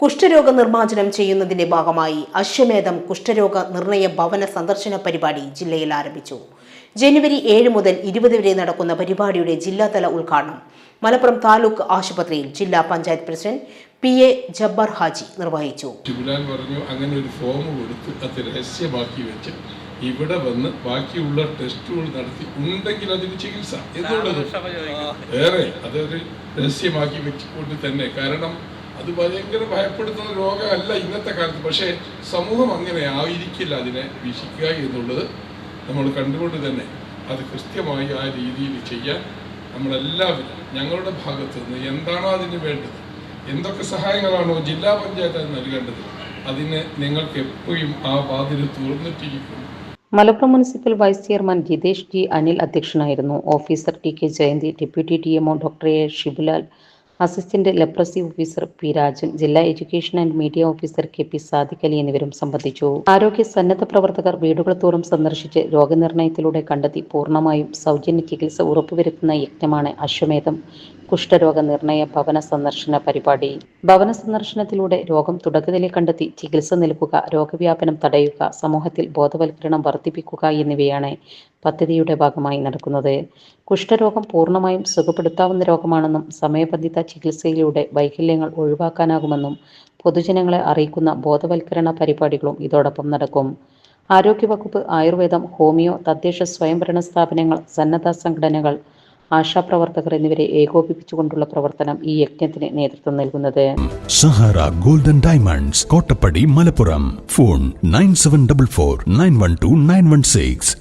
കുഷ്ഠരോഗ നിർമ്മാർജനം ചെയ്യുന്നതിന്റെ ഭാഗമായി അശ്വമേധം കുഷ്ഠരോഗ നിർണയ ഭവന സന്ദർശന പരിപാടി ജില്ലയിൽ ആരംഭിച്ചു. ജനുവരി ഏഴ് മുതൽ ഇരുപത് വരെ നടക്കുന്ന പരിപാടിയുടെ ജില്ലാതല ഉദ്ഘാടനം മലപ്പുറം താലൂക്ക് ആശുപത്രിയിൽ ജില്ലാ panchayat president P A Jabbar Haji നിർവഹിച്ചു. പറഞ്ഞു അങ്ങനെ ഒരു ഫോം കൊടുത്ത് അത് രഹസ്യമാക്കി വെച്ച് ഇവിടെ വന്ന് ബാക്കിയുള്ള ടെസ്റ്റുകൾ നടത്തി ഉണ്ടെങ്കിൽ അതിന് ചികിത്സ. എന്നുള്ളത് വേറെ അതൊരു രഹസ്യമാക്കി വെച്ചുകൊണ്ട് തന്നെ. കാരണം അത് ഭയങ്കര ഭയപ്പെടുത്തുന്ന രോഗമല്ല ഇന്നത്തെ കാലത്ത്. പക്ഷേ സമൂഹം അങ്ങനെ ആയിരിക്കില്ല അതിനെ വീക്ഷിക്കുക എന്നുള്ളത് നമ്മൾ കണ്ടുകൊണ്ട് തന്നെ അത് കൃത്യമായി ആ രീതിയിൽ ചെയ്യാൻ നമ്മളെല്ലാവരും ഞങ്ങളുടെ ഭാഗത്തു നിന്ന് എന്താണോ അതിന് വേണ്ടത് എന്തൊക്കെ സഹായങ്ങളാണോ ജില്ലാ പഞ്ചായത്ത് അത് നൽകേണ്ടത് അതിന് നിങ്ങൾക്ക് എപ്പോഴും ആ വാതിൽ തുറന്നിട്ടിരിക്കും. Malappuram municipal vice chairman Jitesh G Anil അധ്യക്ഷനായിരുന്നു. Officer T K Jayanthi deputy T MO doctor A Shibulal assistant leprosy officer P Rajan ജില്ലാ education and media officer K P Sadiq Ali എന്നിവരും സംബന്ധിച്ചു. ആരോഗ്യ സന്നദ്ധ പ്രവർത്തകർ വീടുകൾ തോറും സന്ദർശിച്ച് രോഗനിർണയത്തിലൂടെ കണ്ടെത്തി പൂർണമായും സൗജന്യ ചികിത്സ ഉറപ്പുവരുത്തുന്ന യജ്ഞമാണ് അശ്വമേധം. കുഷ്ഠരോഗ നിർണയ ഭവന സന്ദർശന പരിപാടി ഭവന സന്ദർശനത്തിലൂടെ രോഗം തുടക്കത്തിലെ കണ്ടെത്തി ചികിത്സ നൽകുക രോഗവ്യാപനം തടയുക സമൂഹത്തിൽ ബോധവൽക്കരണം വർദ്ധിപ്പിക്കുക എന്നിവയാണ് പദ്ധതിയുടെ ഭാഗമായി നടക്കുന്നത്. കുഷ്ഠരോഗം പൂർണമായും സുഖപ്പെടുത്താവുന്ന രോഗമാണെന്നും സമയബന്ധിത ചികിത്സയിലൂടെ വൈകല്യങ്ങൾ ഒഴിവാക്കാനാകുമെന്നും പൊതുജനങ്ങളെ അറിയിക്കുന്ന ബോധവൽക്കരണ പരിപാടികളും ഇതോടൊപ്പം നടക്കും. ആരോഗ്യവകുപ്പ് ആയുർവേദം ഹോമിയോ തദ്ദേശ സ്വയംഭരണ സ്ഥാപനങ്ങൾ സന്നദ്ധ സംഘടനകൾ ആശാപ്രവർത്തകർ എന്നിവരെ ഏകോപിപ്പിച്ചുകൊണ്ടുള്ള പ്രവർത്തനം ഈ യജ്ഞത്തിന് നേതൃത്വം നൽകുന്നത്. Sahara golden diamonds Kottappadi Malappuram. Phone nine seven double four nine one two nine one six.